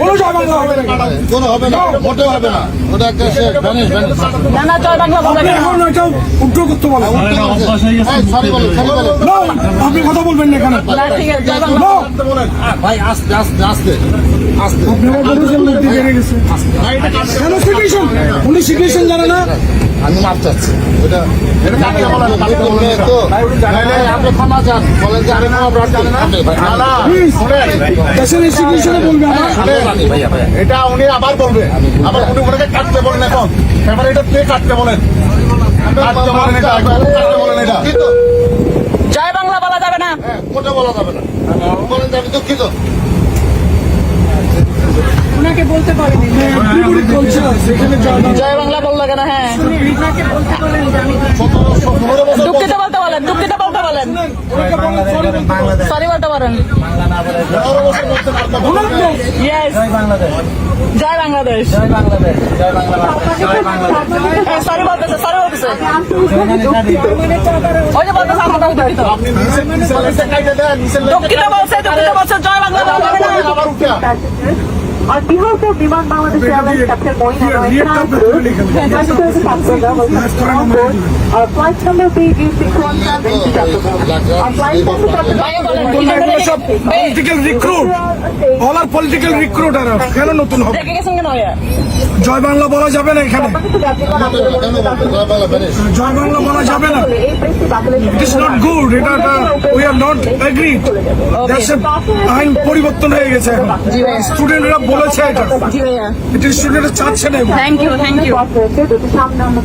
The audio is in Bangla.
কোনো আপনি কথা বলবেন না এখানে আস্তে আস্তে আপনি কেন শিখেছেন উনি শিখেছেন জানে না। আমি মাপ চাচ্ছি। এটা ক্ষমা চান। বলেন যে আমি ক্ষমা প্রার্থী। উনি আবার বলবে। আবার উনি ওনাকে কাটতে বলেন এখন। এবার এটা কে কাটতে বলেন? কাটতে বলেন এটা কাটতে বলেন এটা। জয় বাংলা বলা যাবে না। হ্যাঁ বলা যাবে না। বলেন যে আমি দুঃখিত। জয় বাংলা জয় বাংলা বলল কেন? হ্যাঁ। দুঃখিত বলতে বলেন, দুঃখিত বলতে বলেন। সরি বলতে পারেন বছর বলতে পারতাম জয় বাংলাদেশ। সরি বলতেছে সরি জয় বলা যাবে না আবার উঠে On behalf of Viman Bangladesh Airlines, Captain Moin Yeah, Anwar react up the Khan, political. Ambassador to Pakistan, welcome on board. Our flight number PG617 to flight time to Chattogram. ভাইয়া বলেন এগুলো সব পলিটিক্যাল রিক্রুট অল আর পলিটিক্যাল কেন নতুন হবে দেখে গেছেন কেন ভাইয়া জয় বাংলা বলা যাবে না এখানে জয় বাংলা বাংলা যাবে না ইট ইস নট গুড এটা আর নট এগ্রি দেশের আইন পরিবর্তন হয়ে গেছে এখন। স্টুডেন্টরা বলেছে এটা। এটি স্টুডেন্টরা চাচ্ছে না থ্যাংক ইউ থ্যাংক ইউ দুটি সামনে আমরা